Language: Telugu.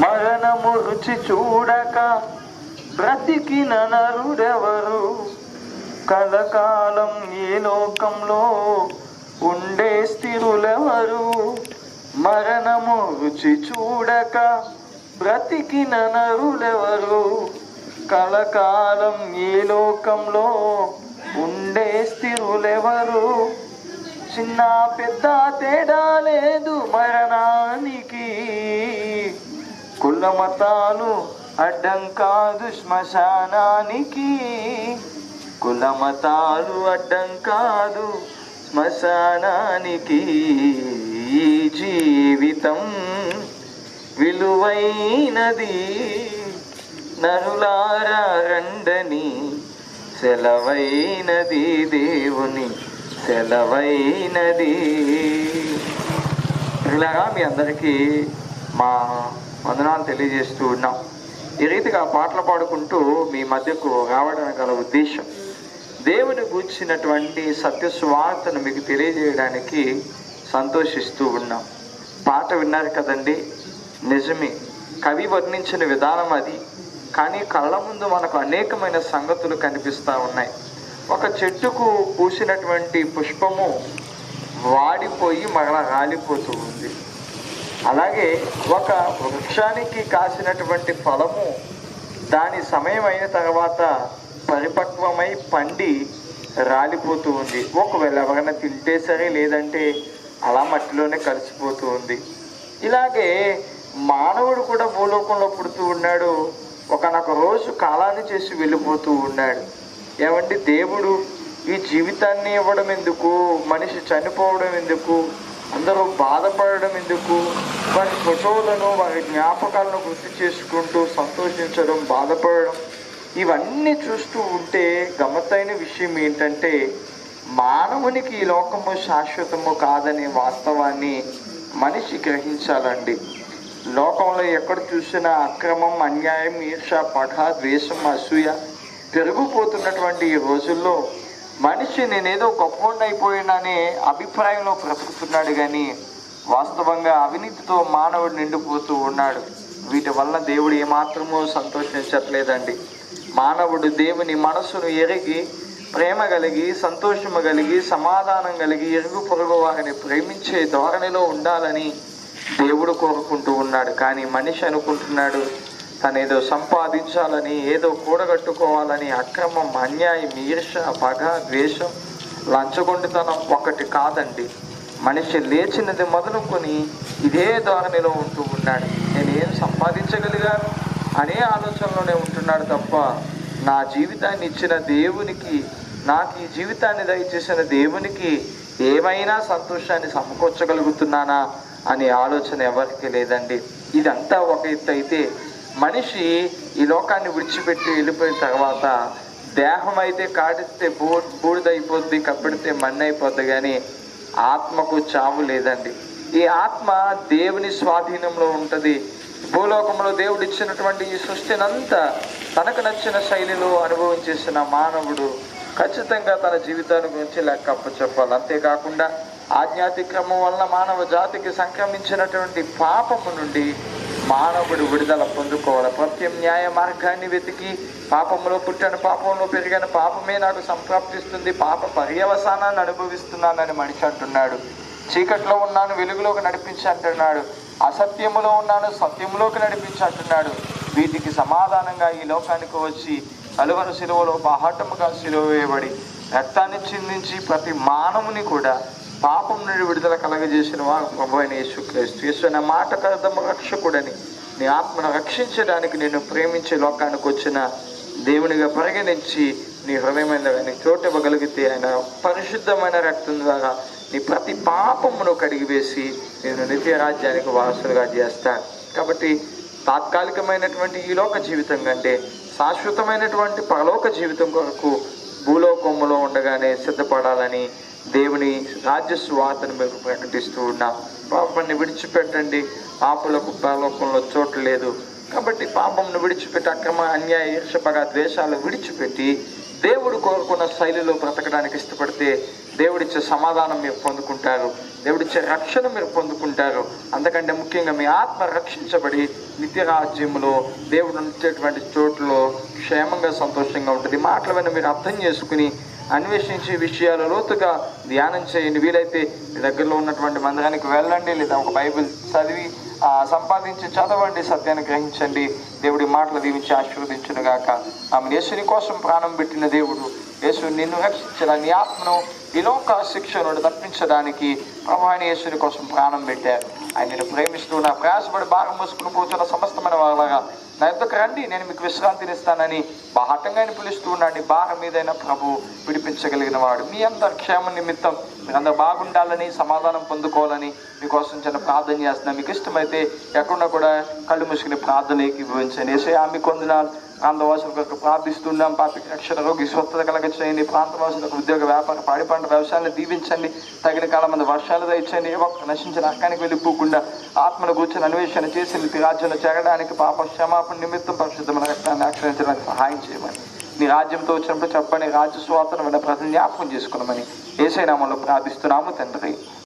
మరణము రుచి చూడక బ్రతికిన నరుడెవరు? కలకాలం ఈ లోకంలో ఉండే స్థిరులెవరు? మరణము రుచి చూడక బ్రతికిన నరులెవరు? కలకాలం ఈ లోకంలో ఉండే స్థిరులెవరు? చిన్న పెద్ద తేడా లేదు మరణానికి. కుల మతాలు అడ్డం కాదు శ్మశానానికి. కుల మతాలు అడ్డం కాదు శ్మశానానికి. జీవితం విలువైనది. నరులారా రండని సెలవైనది దేవుని సెలవైనది. ఇలాగా మీ అందరికీ మా వందనాలు తెలియజేస్తూ ఉన్నాం. ఈ రీతిగా పాటలు పాడుకుంటూ మీ మధ్యకు రావడానికి గల ఉద్దేశం. దేవుని గూర్చినటువంటి సత్య సువార్తను మీకు తెలియజేయడానికి సంతోషిస్తూ ఉన్నాం. పాట విన్నారు కదండి? నిజమే. కవి వర్ణించిన విధానం అది. కానీ కళ్ళ ముందు మనకు అనేకమైన సంగతులు కనిపిస్తూ ఉన్నాయి. ఒక చెట్టుకు పూసినటువంటి పుష్పము వాడిపోయి మరలా రాలిపోతూ ఉంది. అలాగే ఒక వృక్షానికి కాసినటువంటి ఫలము దాని సమయం అయిన తర్వాత పరిపక్వమై పండి రాలిపోతూ ఉంది. ఒకవేళ ఎవరైనా తింటే సరే లేదంటే అలా మట్టిలోనే కలిసిపోతూ ఉంది. ఇలాగే మానవుడు కూడా భూలోకంలో పుడుతూ ఉన్నాడు. ఒకనొక రోజు కాలాన్ని చేసి వెళ్ళిపోతూ ఉన్నాడు. ఏమంటే దేవుడు? ఈ జీవితాన్ని ఇవ్వడం ఎందుకు? మనిషి చనిపోవడం ఎందుకు? అందరూ బాధపడడం ఎందుకు? వారి ఫోటోలను వారి జ్ఞాపకాలను గుర్తు చేసుకుంటూ సంతోషించడం బాధపడడం ఇవన్నీ చూస్తూ ఉంటే గమ్మత్తైన విషయం ఏంటంటే మానవునికి ఈ లోకము శాశ్వతము కాదనే వాస్తవాన్ని మనిషి గ్రహించాలండి. లోకంలో ఎక్కడ చూసినా అక్రమం అన్యాయం ఈర్ష పగ ద్వేషం అసూయ పెరిగిపోతున్నటువంటి ఈ రోజుల్లో మనిషి నేనేదో గొప్పవాడిని అయిపోయాననే అభిప్రాయంలో బ్రతుకుతున్నాడు కానీ వాస్తవంగా అవినీతితో మానవుడు నిండిపోతూ ఉన్నాడు. వీటి వల్ల దేవుడు ఏమాత్రమూ సంతోషించట్లేదండి. మానవుడు దేవుని మనసును ఎరిగి ప్రేమ కలిగి సంతోషము కలిగి సమాధానం కలిగి ఎరుగు పొరుగు వారిని ప్రేమించే ధోరణిలో ఉండాలని దేవుడు కోరుకుంటూ ఉన్నాడు. కానీ మనిషి అనుకుంటున్నాడు తను ఏదో సంపాదించాలని ఏదో కూడగట్టుకోవాలని అక్రమం అన్యాయం ఈర్ష పగ ద్వేషం లంచగొండితనం ఒకటి కాదండి. మనిషి లేచినది మొదలుకొని ఇదే ధోరణిలో ఉంటూ ఉన్నాడు. నేను ఏం సంపాదించగలిగాను అనే ఆలోచనలోనే ఉంటున్నాడు తప్ప నా జీవితాన్ని ఇచ్చిన దేవునికి నాకు ఈ జీవితాన్ని దయచేసిన దేవునికి ఏమైనా సంతోషాన్ని సమకూర్చగలుగుతున్నానా అనే ఆలోచన ఎవరికి లేదండి. ఇదంతా ఒక ఎత్తు అయితే మనిషి ఈ లోకాన్ని విడిచిపెట్టి వెళ్ళిపోయిన తర్వాత దేహం అయితే కాడిస్తే బూ బూడిదైపోద్ది కప్పెడితే మన్ను అయిపోద్ది కానీ ఆత్మకు చావు లేదండి. ఈ ఆత్మ దేవుని స్వాధీనంలో ఉంటుంది. భూలోకంలో దేవుడు ఇచ్చినటువంటి ఈ సృష్టినంతా తనకు నచ్చిన శైలిలో అనుభవించేసిన మానవుడు ఖచ్చితంగా తన జీవితాన్ని గురించి లెక్క చెప్పాలి. అంతేకాకుండా ఆజ్ఞాతిక్రమం వల్ల మానవ జాతికి సంక్రమించినటువంటి పాపము నుండి మానవుడు విడుదల పొందుకోవాలి. ప్రత్యామ్నాయ మార్గాన్ని వెతికి పాపంలో పుట్టిన పాపంలో పెరిగిన. పాపమే నాకు సంప్రాప్తిస్తుంది పాప పర్యవసానాన్ని అనుభవిస్తున్నానని మనిషి అంటున్నాడు. చీకట్లో ఉన్నాను వెలుగులోకి నడిపించి అంటున్నాడు. అసత్యములో ఉన్నాను సత్యములోకి నడిపించి అంటున్నాడు. వీటికి సమాధానంగా ఈ లోకానికి వచ్చి కలువరు శిలువలో బాహాటముగా సిలువ వేయబడి రక్తాన్ని చిందించి ప్రతి మానవుని కూడా పాపం నుండి విడుదల కలగజేసిన వారు ప్రభు అయిన యేసుక్రీస్తు. యేసు అనే మాట అర్థము రక్షకుడని నీ ఆత్మను రక్షించడానికి నేను ప్రేమించే లోకానికి వచ్చిన దేవునిగా పరిగణించి నీ హృదయమైన నీ చోటు ఇవ్వగలిగితే ఆయన పరిశుద్ధమైన రక్తం ద్వారా నీ ప్రతి పాపమును కడిగివేసి నేను నిత్య రాజ్యానికి వారసులుగా చేస్తాను. కాబట్టి తాత్కాలికమైనటువంటి ఈ లోక జీవితం కంటే శాశ్వతమైనటువంటి పరలోక జీవితం కొరకు భూలోకములో ఉండగానే సిద్ధపడాలని దేవుని రాజ్య సువార్తను మీకు ప్రకటిస్తూ ఉన్నాం. పాపాన్ని విడిచిపెట్టండి. పాపులకు పరలోకంలో చోటు లేదు. కాబట్టి పాపంను విడిచిపెట్టి అక్రమ అన్యాయ ఈర్షపగా ద్వేషాలు విడిచిపెట్టి దేవుడు కోరుకున్న శైలిలో బ్రతకడానికి ఇష్టపడితే దేవుడిచ్చే సమాధానం మీరు పొందుకుంటారు. దేవుడిచ్చే రక్షణ మీరు పొందుకుంటారు. అంతకంటే ముఖ్యంగా మీ ఆత్మ రక్షించబడి నిత్య రాజ్యంలో దేవుడు ఉండేటువంటి చోట్లలో క్షేమంగా సంతోషంగా ఉంటుంది. మాటల మీరు అర్థం చేసుకుని అన్వేషించే విషయాలు లోతుగా ధ్యానం చేయండి. వీలైతే మీ దగ్గరలో ఉన్నటువంటి మందిరానికి వెళ్ళండి లేదా ఒక బైబిల్ చదివి సంపాదించి చదవండి సత్యాన్ని గ్రహించండి. దేవుడి మాటలు దీవించి ఆశీర్వదించును గాక ఆమె యేసుని కోసం ప్రాణం పెట్టిన దేవుడు యేసు నిన్ను రక్షించిన నీ ఆత్మను ఈ లోక శిక్ష నుండి తప్పించడానికి ప్రభు యేసుని కోసం ప్రాణం పెట్టారు. ఆయన నేను ప్రేమిస్తూ నా ప్రయాసపడి భాగం మోసుకుని పోతున్న సమస్తమైన వాళ్ళగా నా ఎందుకు రండి. నేను మీకు విశ్రాంతినిస్తానని ఇస్తానని పిలుస్తూ ఉన్నాడు భారం మీదైన ప్రభు విడిపించగలిగిన వాడు. మీ అందరి క్షేమ నిమిత్తం మీరందరూ బాగుండాలని సమాధానం పొందుకోవాలని మీకోసం చిన్న ప్రార్థన చేస్తున్నా. మీకు ఇష్టమైతే ఎక్కడున్నా కూడా కళ్ళు మూసుకుని ప్రార్థన ఏకీభవించండి ఏసే ఆమె కొందనాలు ప్రాంతవాసులకు ప్రార్థిస్తున్నాం. పాపి రక్షణ రోగి స్వస్థత కలగ చేయండి ప్రాంతవాసులకు ఉద్యోగ వ్యాపార పాడి పంట వ్యవసాయాన్ని దీవించండి. తగిన కాలం మంది వర్షాలు దయచండి ఒక ఒక్క నశించిన అక్కానికి వెళ్ళిపోకుండా ఆత్మను కూర్చొని అన్వేషణ చేసి రాజ్యంలో చేరడానికి పాప క్షమాపణ నిమిత్తం పరిశుద్ధమైన రక్తాన్ని ఆశ్రయించడానికి సహాయం చేయమని. నీ రాజ్యంతో వచ్చినప్పుడు చెప్పండి రాజ్య స్వాతంత్రం ప్రజలు జ్ఞాపకం చేసుకున్నామని ఏసైనామంలో ప్రార్థిస్తున్నాము తండ్రి.